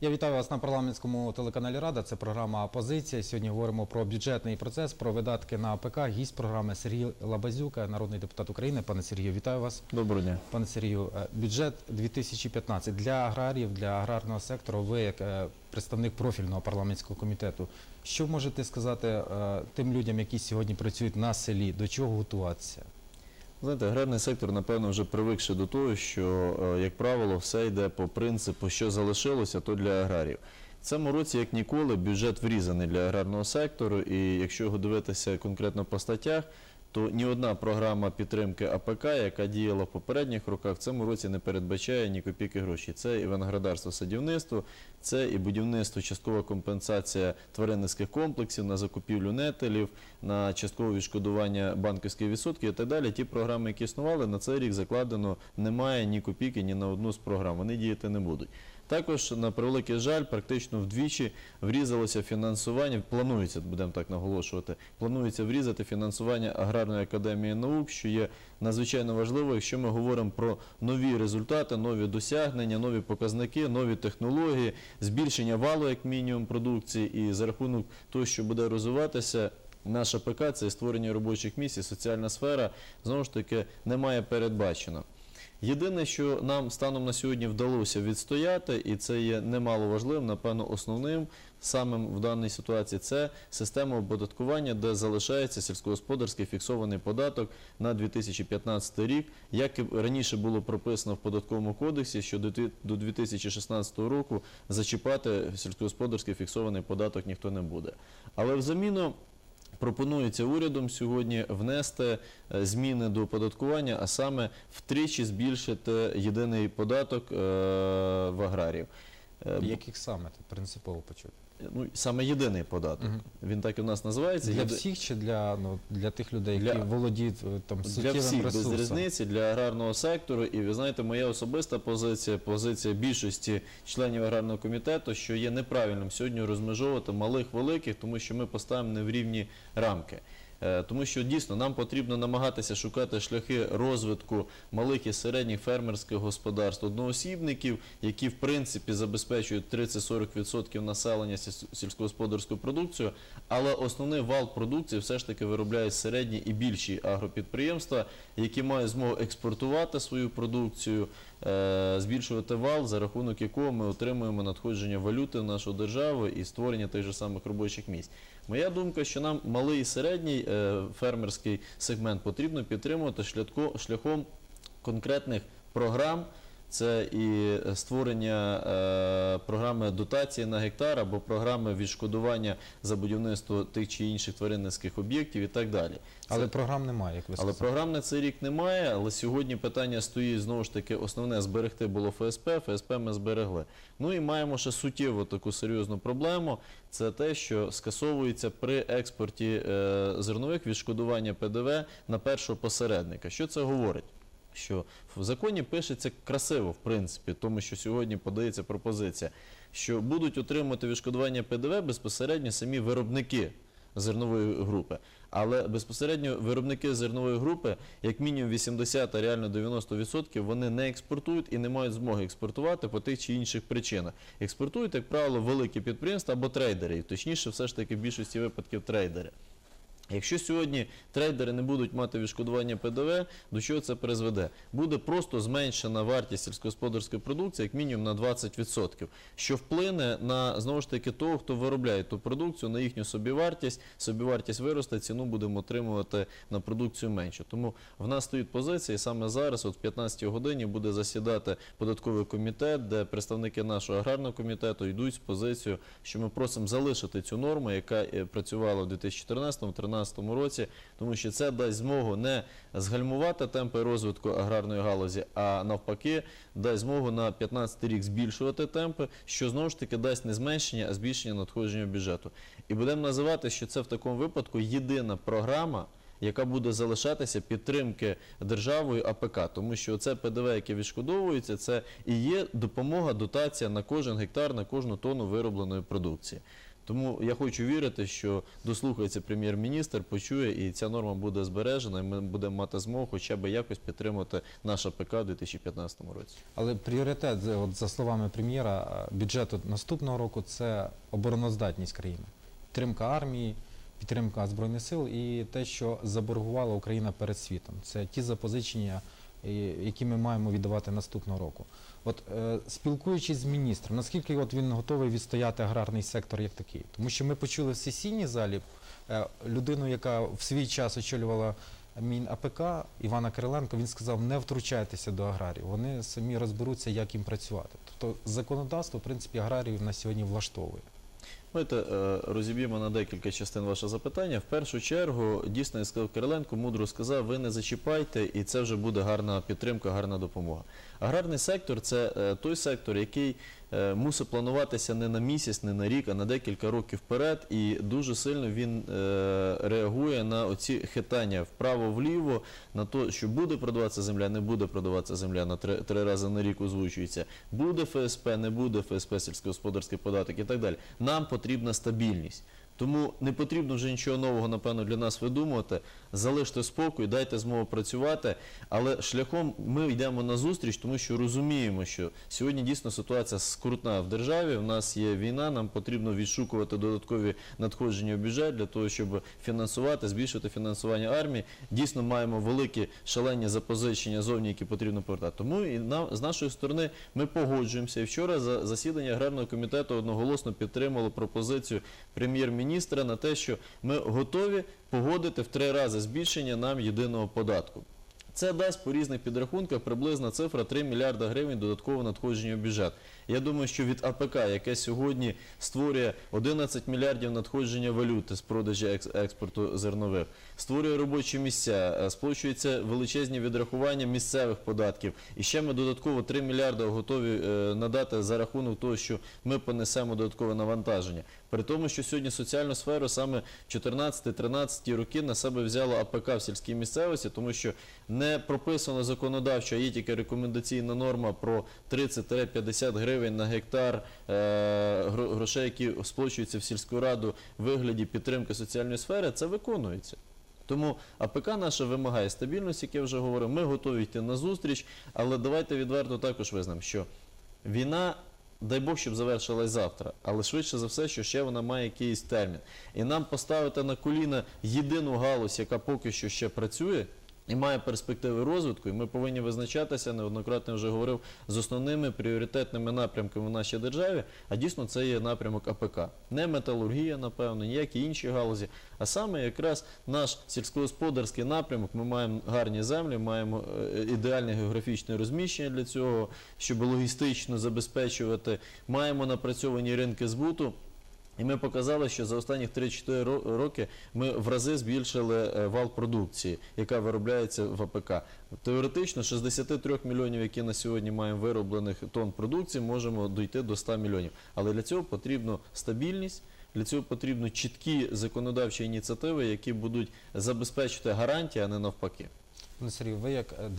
Я вітаю вас на парламентському телеканалі Рада. Це програма Позиція. Сьогодні говоримо про бюджетний процес, про видатки на АПК. Гість програми Сергій Лабазюка, народний депутат України. Пане Сергію, вітаю вас. Доброго дня. Пане Сергію, е, бюджет 2015 для аграріїв, для аграрного сектору. Ви як е, представник профільного парламентського комітету. Що можете сказати е, тим людям, які сьогодні працюють на селі? До чого готуватися? Знаєте, аграрний сектор, напевно, вже привикши до того, що, е, як правило, все йде по принципу, що залишилося, то для аграрів. В цьому році, як ніколи, бюджет врізаний для аграрного сектору, і якщо його дивитися конкретно по статтях, то ні одна програма підтримки АПК, яка діяла в попередніх роках, в цьому році не передбачає ні копійки грошей. Це і виноградарство садівництво, це і будівництво, часткова компенсація тваринницьких комплексів на закупівлю нетелів, на часткове відшкодування банківських відсотків і так далі. Ті програми, які існували, на цей рік закладено немає ні копійки, ні на одну з програм. Вони діяти не будуть. Також, на превеликий жаль, практично вдвічі врізалося фінансування, планується, будемо так наголошувати, планується врізати фінансування Аграрної академії наук, що є надзвичайно важливо, якщо ми говоримо про нові результати, нові досягнення, нові показники, нові технології, збільшення валу як мінімум продукції, і за рахунок того, що буде розвиватися. Наша ПК це створення робочих місць, і соціальна сфера знову ж таки немає передбачено. Єдине, що нам станом на сьогодні вдалося відстояти, і це є немало важливим, напевно, основним самим в даній ситуації, це система оподаткування, де залишається сільськогосподарський фіксований податок на 2015 рік, як і раніше було прописано в податковому кодексі, що до дві- до 2016 року зачіпати сільськогосподарський фіксований податок ніхто не буде. Але в заміну Пропонується урядом сьогодні внести е, зміни до оподаткування, а саме втричі збільшити єдиний податок е, в аграріїв. Е, Яких саме ти принципово почути? Ну, саме єдиний податок. Угу. Він так і в нас називається. Для Єди- всіх чи для, ну, для тих людей, які Для- володіють там там Для всіх ресурсом? без різниці для аграрного сектору. І ви знаєте, моя особиста позиція, позиція більшості членів аграрного комітету, що є неправильним сьогодні розмежовувати малих великих, тому що ми поставимо не в рівні рамки. Е, Тому що дійсно нам потрібно намагатися шукати шляхи розвитку малих і середніх фермерських господарств, одноосібників, які в принципі забезпечують 30-40% населення сіль- сільськогосподарською продукцією, але основний вал продукції все ж таки виробляють середні і більші агропідприємства, які мають змогу експортувати свою продукцію, е, збільшувати вал, за рахунок якого ми отримуємо надходження валюти в нашу державу і створення тих же самих робочих місць. Моя думка, що нам малий і середній е, фермерський сегмент потрібно підтримувати шляхом конкретних програм. Це і створення е, програми дотації на гектар або програми відшкодування за будівництво тих чи інших тваринницьких об'єктів і так далі. Це- Але програм немає, як ви але програм на цей рік немає. Але сьогодні питання стоїть знову ж таки основне зберегти було ФСП. ФСП ми зберегли. Ну і маємо ще суттєву таку серйозну проблему. Це те, що скасовується при експорті е, зернових відшкодування ПДВ на першого посередника. Що це говорить? Що в законі пишеться красиво, в принципі, тому що сьогодні подається пропозиція, що будуть отримувати відшкодування ПДВ безпосередньо самі виробники зернової групи. Але безпосередньо виробники зернової групи, як мінімум 80, а реально 90%, вони не експортують і не мають змоги експортувати по тих чи інших причинах. Експортують, як правило, великі підприємства або трейдери, і точніше, все ж таки, в більшості випадків трейдери. Якщо сьогодні трейдери не будуть мати відшкодування ПДВ, до чого це призведе? Буде просто зменшена вартість сільськогосподарської продукції, як мінімум на 20%, що вплине на знову ж таки того, хто виробляє ту продукцію, на їхню собівартість. Собівартість виросте, ціну будемо отримувати на продукцію менше. Тому в нас стоїть позиція, і саме зараз, от в 15 годині, буде засідати податковий комітет, де представники нашого аграрного комітету йдуть з позицією, що ми просимо залишити цю норму, яка е, працювала в 2014-2013 році, тому що це дасть змогу не згальмувати темпи розвитку аграрної галузі, а навпаки, дасть змогу на 15 рік збільшувати темпи, що знову ж таки дасть не зменшення, а збільшення надходження бюджету. І будемо називати, що це в такому випадку єдина програма. Яка буде залишатися підтримки державою АПК, тому що це ПДВ, яке відшкодовується, це і є допомога, дотація на кожен гектар, на кожну тонну виробленої продукції. Тому я хочу вірити, що дослухається прем'єр-міністр, почує, і ця норма буде збережена, і ми будемо мати змогу хоча б якось підтримати наш АПК у 2015 році. Але пріоритет, от, за словами прем'єра, е, бюджету наступного року це обороноздатність країни, підтримка армії, підтримка збройних сил і те, що заборгувала Україна перед світом. Це ті запозичення, які ми маємо віддавати наступного року. От е, спілкуючись з міністром, наскільки от він готовий відстояти аграрний сектор як такий? Тому що ми почули в сесійній залі е, людину, яка в свій час очолювала Мін АПК Івана Кириленко, він сказав, не втручайтеся до аграрів. Вони самі розберуться, як їм працювати. Тобто законодавство, в принципі, аграріїв на сьогодні влаштовує. Давайте е, розіб'ємо на декілька частин ваше запитання. В першу чергу, дійсно, сказав Кириленко, мудро сказав, ви не зачіпайте, і це вже буде гарна підтримка, гарна допомога. Аграрний сектор це е, той сектор, який е, мусить плануватися не на місяць, не на рік, а на декілька років вперед. І дуже сильно він е, реагує на оці хитання вправо-вліво, на те, що буде продаватися земля, не буде продаватися земля на три, три рази на рік озвучується. Буде ФСП, не буде ФСП, сільськогосподарський податок і так далі. Нам потрібна стабільність. Тому не потрібно вже нічого нового, напевно, для нас видумувати. Залиште спокій, дайте змогу працювати. Але шляхом ми йдемо на зустріч, тому що розуміємо, що сьогодні дійсно ситуація скрутна в державі. В нас є війна, нам потрібно відшукувати додаткові надходження в бюджет для того, щоб фінансувати, збільшити фінансування армії. Дійсно маємо великі шалені запозичення зовні, які потрібно повертати. Тому і на, з нашої сторони ми погоджуємося. І вчора за засідання аграрного комітету одноголосно підтримало пропозицію прем'єр-міністра на те, що ми готові погодити в три рази збільшення нам єдиного податку. Це дасть по різних підрахунках приблизна цифра 3 мільярда гривень додаткового надходження в бюджет. Я думаю, що від АПК, яке сьогодні створює 11 мільярдів надходження валюти з продажі експорту зернових, створює робочі місця, е, сплачуються величезні відрахування місцевих податків. І ще ми додатково 3 мільярди готові е, надати за рахунок того, що ми понесемо додаткове навантаження. При тому, що сьогодні соціальну сферу саме 14-13 роки на себе взяло АПК в сільській місцевості, тому що не прописано законодавчо, а є тільки рекомендаційна норма про 30-50 гривень на гектар е, грошей, які сплачуються в сільську раду в вигляді підтримки соціальної сфери, це виконується. Тому АПК наша вимагає стабільності, як я вже говорив. Ми готові йти на зустріч, але давайте відверто також визнаємо, що війна, дай Бог, щоб завершилась завтра, але швидше за все, що ще вона має якийсь термін. І нам поставити на коліна єдину галузь, яка поки що ще працює. І має перспективи розвитку, і ми повинні визначатися, неоднократно вже говорив, з основними пріоритетними напрямками в нашій державі, а дійсно це є напрямок АПК. Не металургія, напевно, ніякі інші галузі, а саме якраз наш сільськогосподарський напрямок. Ми маємо гарні землі, маємо е, ідеальне географічне розміщення для цього, щоб логістично забезпечувати. Маємо напрацьовані ринки збуту. І ми показали, що за останні 3-4 роки ми в рази збільшили е, вал продукції, яка виробляється в АПК. Теоретично 63 мільйонів, які на сьогодні маємо вироблених тонн продукції, можемо дійти до 100 мільйонів. Але для цього потрібна стабільність. Для цього потрібно чіткі законодавчі ініціативи, які будуть забезпечити гарантії, а не навпаки. Пане Сергію, ви як е,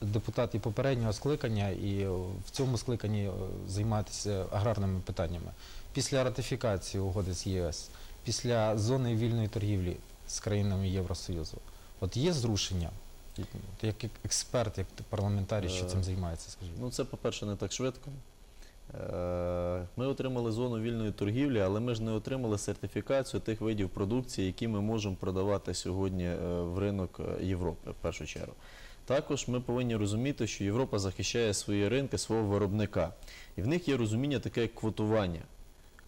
депутат і попереднього скликання, і е, в цьому скликанні займаєтеся аграрними питаннями. Після ратифікації угоди з ЄС, після зони вільної торгівлі з країнами Євросоюзу, от є зрушення? Як експерт, як парламентарій, що цим займається, скажіть? Ну, це, по-перше, не так швидко. Е, Ми отримали зону вільної торгівлі, але ми ж не отримали сертифікацію тих видів продукції, які ми можемо продавати сьогодні е, в ринок е, Європи, в першу чергу. Також ми повинні розуміти, що Європа захищає свої ринки, свого виробника. І в них є розуміння таке як квотування.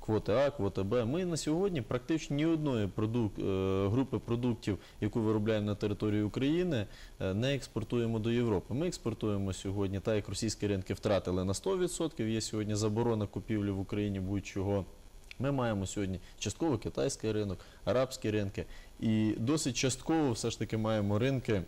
Квоти А, квоти Б. Ми на сьогодні практично ні одної продук... е, групи продуктів, яку виробляємо на території України, е, не експортуємо до Європи. Ми експортуємо сьогодні, так як російські ринки втратили на 100%, є сьогодні заборона купівлі в Україні будь-чого. Ми маємо сьогодні частково китайський ринок, арабські ринки, і досить частково все ж таки маємо ринки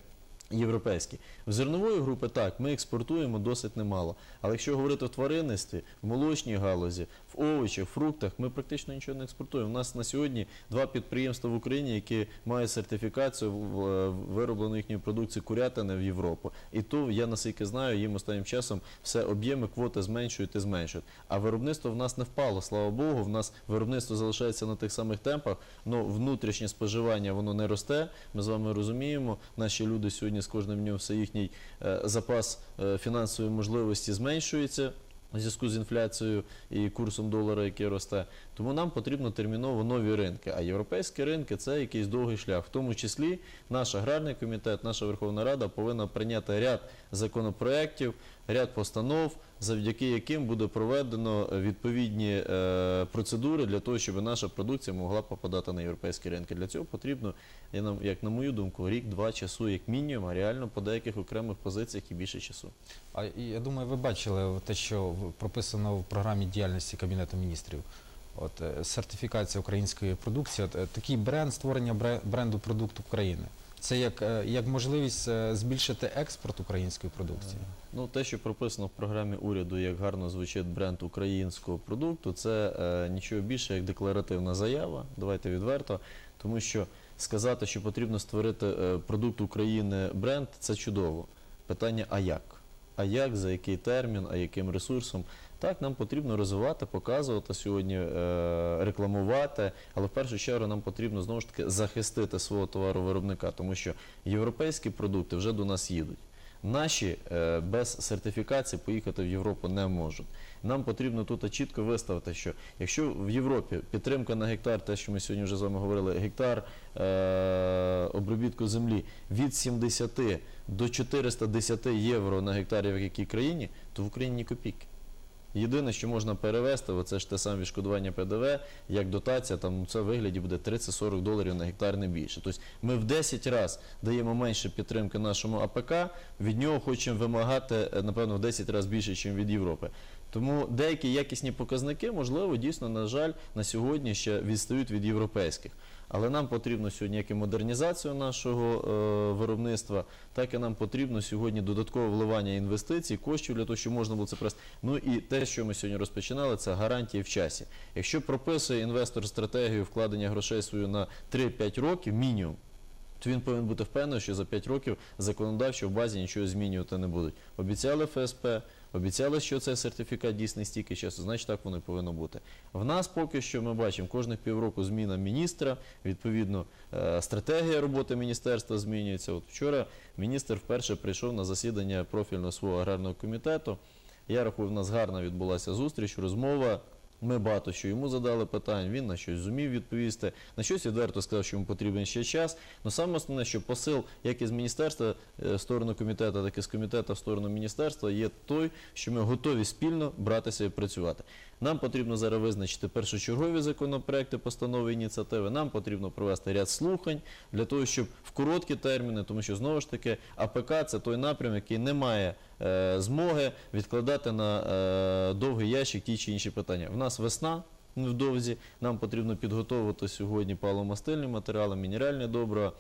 Європейські. В зернової групи так, ми експортуємо досить немало. Але якщо говорити в тваринництві, в молочній галузі, в овочах, фруктах, ми практично нічого не експортуємо. У нас на сьогодні два підприємства в Україні, які мають сертифікацію в- виробленої їхньої продукції курятини в Європу. І то, я наскільки знаю, їм останнім часом все об'єми квоти зменшують і зменшують. А виробництво в нас не впало, слава Богу. В нас виробництво залишається на тих самих темпах, але внутрішнє споживання воно не росте. Ми з вами розуміємо, наші люди сьогодні з кожним днем все їхній е, запас е, фінансової можливості зменшується. У зв'язку з інфляцією і курсом долара, який росте, тому нам потрібно терміново нові ринки. А європейські ринки це якийсь довгий шлях. В тому числі наш аграрний комітет, наша Верховна Рада повинна прийняти ряд законопроєктів, ряд постанов, завдяки яким буде проведено відповідні е, процедури для того, щоб наша продукція могла попадати на європейські ринки. Для цього потрібно, як на мою думку, рік-два часу, як мінімум, а реально по деяких окремих позиціях і більше часу. А я думаю, ви бачили те, що прописано в програмі діяльності Кабінету міністрів. От е, сертифікація української продукції, от, е, такий бренд створення бре- бренду продукту України. Це як, е, як можливість збільшити експорт української продукції. Ну, те, що прописано в програмі уряду, як гарно звучить бренд українського продукту, це е, нічого більше, як декларативна заява. Давайте відверто. Тому що сказати, що потрібно створити продукт України бренд, це чудово. Питання, а як? А як, за який термін, а яким ресурсом? Так, нам потрібно розвивати, показувати сьогодні, е, рекламувати, але в першу чергу нам потрібно знову ж таки захистити свого товаровиробника, тому що європейські продукти вже до нас їдуть. Наші е, без сертифікації поїхати в Європу не можуть. Нам потрібно тут чітко виставити, що якщо в Європі підтримка на гектар, те, що ми сьогодні вже з вами говорили, гектар е, обробітку землі від 70 до 410 євро на гектарі в якій країні, то в Україні ні копійки. Єдине, що можна перевести, це ж те саме відшкодування ПДВ, як дотація, там це в вигляді буде 30-40 доларів на гектар не більше. Тобто ми в 10 разів даємо менше підтримки нашому АПК, від нього хочемо вимагати, е, напевно, в 10 разів більше, ніж від Європи. Тому деякі якісні показники, можливо, дійсно, на жаль, на сьогодні ще відстають від європейських. Але нам потрібно сьогодні як і модернізацію нашого е, виробництва, так і нам потрібно сьогодні додаткове вливання інвестицій, коштів для того, щоб можна було це привести. Ну і те, що ми сьогодні розпочинали, це гарантії в часі. Якщо прописує інвестор стратегію вкладення грошей свою на 3-5 років, мінімум, то він повинен бути впевнений, що за 5 років законодавчо в базі нічого змінювати не будуть. Обіцяли ФСП, обіцяли, що цей сертифікат дійсний стільки часу, значить так воно і повинно бути. В нас поки що ми бачимо кожних півроку зміна міністра, відповідно, е, стратегія роботи міністерства змінюється. От вчора міністр вперше прийшов на засідання профільного свого аграрного комітету. Я рахую, в нас гарна відбулася зустріч, розмова. Ми багато що йому задали питань, він на щось зумів відповісти, на щось відверто сказав, що йому потрібен ще час. Але саме основне, що посил як із міністерства е, в сторону комітету, так і з комітету в сторону міністерства є той, що ми готові спільно братися і працювати. Нам потрібно зараз визначити першочергові законопроекти, постанови, ініціативи. Нам потрібно провести ряд слухань для того, щоб в короткі терміни, тому що знову ж таки АПК це той напрям, який не має змоги відкладати на е, довгий ящик ті чи інші питання. В нас весна. Невдовзі нам потрібно підготовити сьогодні паломастильні матеріали, мінеральне добро,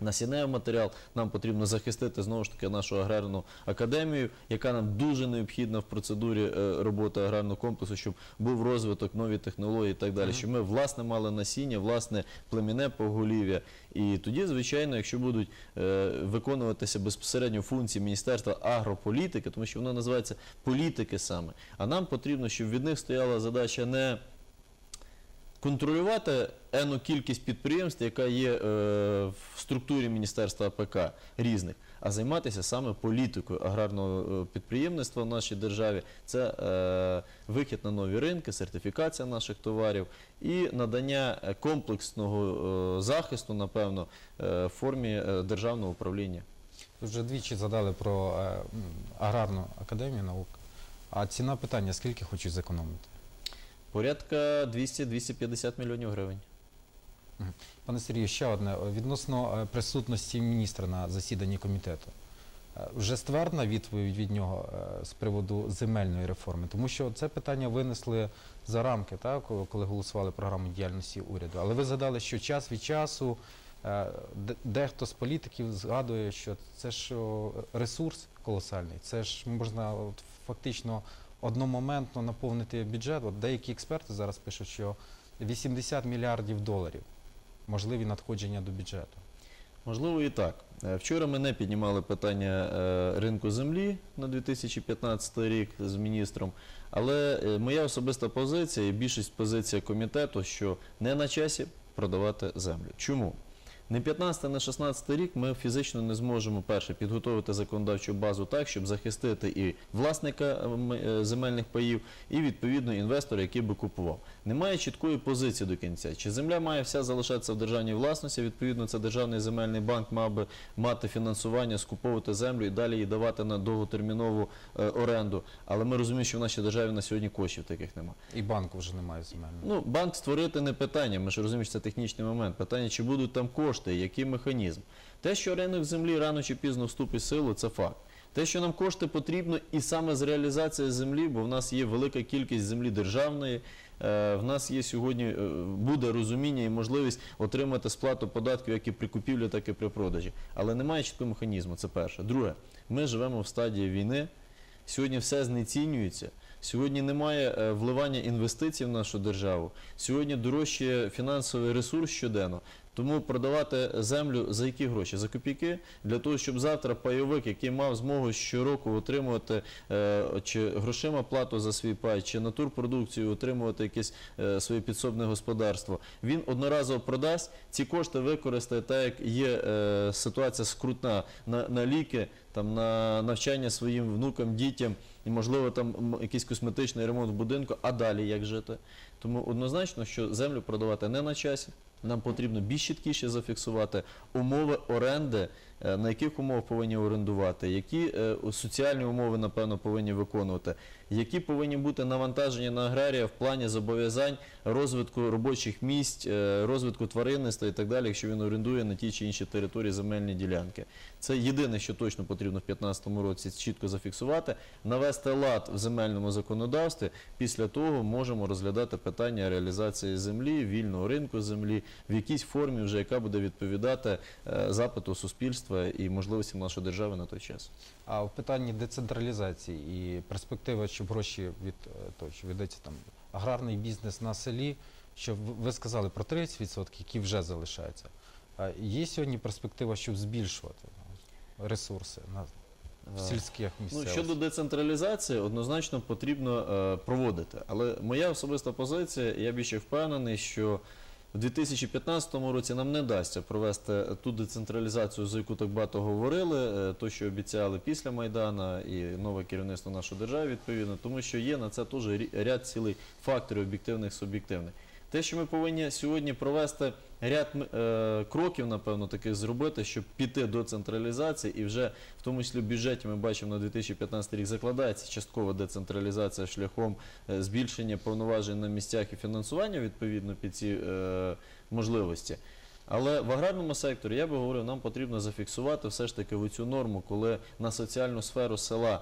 насінневий матеріал. Нам потрібно захистити знову ж таки нашу аграрну академію, яка нам дуже необхідна в процедурі е, роботи аграрного комплексу, щоб був розвиток, нові технології і так далі. Щоб ми власне мали насіння, власне племінне поголів'я. І тоді, звичайно, якщо будуть е, виконуватися безпосередньо функції Міністерства агрополітики, тому що воно називається політики саме. А нам потрібно, щоб від них стояла задача не контролювати ену кількість підприємств, яка є е, в структурі Міністерства АПК різних, а займатися саме політикою аграрного е, підприємництва в нашій державі. Це е, вихід на нові ринки, сертифікація наших товарів і надання комплексного захисту, напевно, в формі державного управління. Вже двічі задали про аграрну академію наук. А ціна питання, скільки хочуть зекономити? Порядка 200-250 мільйонів гривень. Пане Сергію, ще одне. Відносно е, присутності міністра на засіданні комітету. Е, Вже ствердна відповідь від нього е, з приводу земельної реформи, тому що це питання винесли за рамки, так, коли голосували програму діяльності уряду. Але ви згадали, що час від часу Дехто з політиків згадує, що це ж ресурс колосальний. Це ж можна от, фактично одномоментно наповнити бюджет. От деякі експерти зараз пишуть, що 80 мільярдів доларів можливі надходження до бюджету. Можливо, і так. Е, Вчора ми не піднімали питання е, ринку землі на 2015 рік з міністром, але е, моя особиста позиція і більшість позиція комітету, що не на часі продавати землю. Чому? Не 15, не 16 рік ми фізично не зможемо перше підготовити законодавчу базу так, щоб захистити і власника е, е, земельних паїв, і відповідно інвестора, який би купував. Немає чіткої позиції до кінця. Чи земля має вся залишатися в державній власності? Відповідно, це державний земельний банк мав би мати фінансування, скуповувати землю і далі її давати на довготермінову е, оренду. Але ми розуміємо, що в нашій державі на сьогодні коштів таких немає. І банку вже немає земельного. Ну, банк створити не питання. Ми ж розуміємо, що це технічний момент. Питання, чи будуть там кошти, який механізм. Те, що ринок землі рано чи пізно вступить в силу, це факт. Те, що нам кошти потрібно, і саме з реалізації землі, бо в нас є велика кількість землі державної. е, В нас є сьогодні е, буде розуміння і можливість отримати сплату податків як і при купівлі, так і при продажі. Але немає чіткого механізму. Це перше. Друге, ми живемо в стадії війни. Сьогодні все знецінюється. Сьогодні немає е, вливання інвестицій в нашу державу. Сьогодні дорожчає фінансовий ресурс щоденно. Тому продавати землю за які гроші? За копійки для того, щоб завтра пайовик, який мав змогу щороку отримувати е, чи грошима плату за свій пай, чи натурпродукцію, отримувати якесь е, своє підсобне господарство, він одноразово продасть ці кошти використає так, як є е, ситуація скрутна на, на ліки, там на навчання своїм внукам, дітям, і можливо там якийсь косметичний ремонт в будинку, а далі як жити. Тому однозначно, що землю продавати не на часі. Нам потрібно більш чіткіше зафіксувати умови оренди, на яких умовах повинні орендувати, які е, соціальні умови, напевно, повинні виконувати, які повинні бути навантаження на аграрія в плані зобов'язань розвитку робочих місць, е, розвитку тваринництва і так далі, якщо він орендує на тій чи іншій території земельні ділянки. Це єдине, що точно потрібно в 2015 році чітко зафіксувати, навести лад в земельному законодавстві. Після того можемо розглядати питання реалізації землі, вільного ринку землі в якійсь формі, вже яка буде відповідати е, запиту суспільства і можливостям нашої держави на той час. А в питанні децентралізації і перспективи, щоб гроші від е, того, що ведеться там аграрний бізнес на селі, що ви сказали про 30%, які вже залишаються. А є сьогодні перспектива, щоб збільшувати ресурси на в Е, сільських Ну, щодо децентралізації, однозначно потрібно е, проводити. Але моя особиста позиція, я більше впевнений, що в 2015 році нам не дасться провести ту децентралізацію, за яку так багато говорили, е, то, що обіцяли після Майдана і нове керівництво нашої держави, відповідно, тому що є на це теж ряд цілий факторів об'єктивних, суб'єктивних. Те, що ми повинні сьогодні провести ряд е, кроків, напевно, таких зробити, щоб піти до централізації, і вже в тому числі в бюджеті ми бачимо на 2015 рік закладається часткова децентралізація шляхом е, збільшення повноважень на місцях і фінансування відповідно під ці е, можливості. Але в аграрному секторі я би говорив, нам потрібно зафіксувати все ж таки цю норму, коли на соціальну сферу села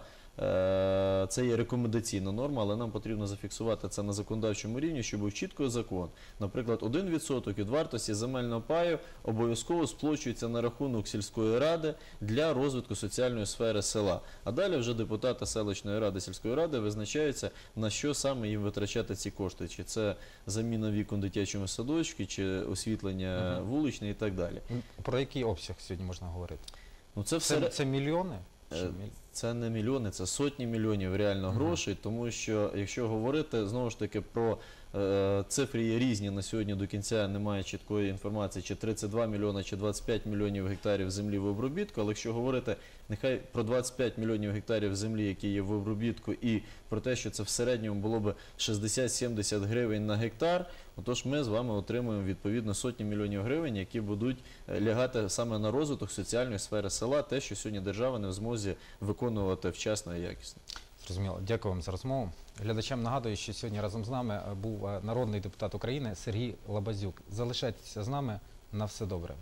це є рекомендаційна норма, але нам потрібно зафіксувати це на законодавчому рівні, щоб був чіткий закон. Наприклад, 1% від вартості земельного паю обов'язково сплачується на рахунок сільської ради для розвитку соціальної сфери села. А далі вже депутати селищної ради сільської ради визначаються, на що саме їм витрачати ці кошти. Чи це заміна вікон дитячому садочку, чи освітлення Мгм. вуличне і так далі. Про який обсяг сьогодні можна говорити? Ну це все Це, це мільйони? Чи Е, міль- це не мільйони, це сотні мільйонів реально грошей, тому що якщо говорити знову ж таки про цифри є різні на сьогодні до кінця немає чіткої інформації, чи 32 мільйони, чи 25 мільйонів гектарів землі в обробітку. Але якщо говорити нехай про 25 мільйонів гектарів землі, які є в обробітку, і про те, що це в середньому було б 60-70 гривень на гектар, отож ми з вами отримуємо відповідно сотні мільйонів гривень, які будуть е, лягати саме на розвиток соціальної сфери села, те, що сьогодні держава не в змозі виконувати вчасно і якісно. Зрозуміло. Дякую вам за розмову. Глядачам нагадую, що сьогодні разом з нами е, був е, народний депутат України Сергій Лабазюк. Залишайтеся з нами на все добре.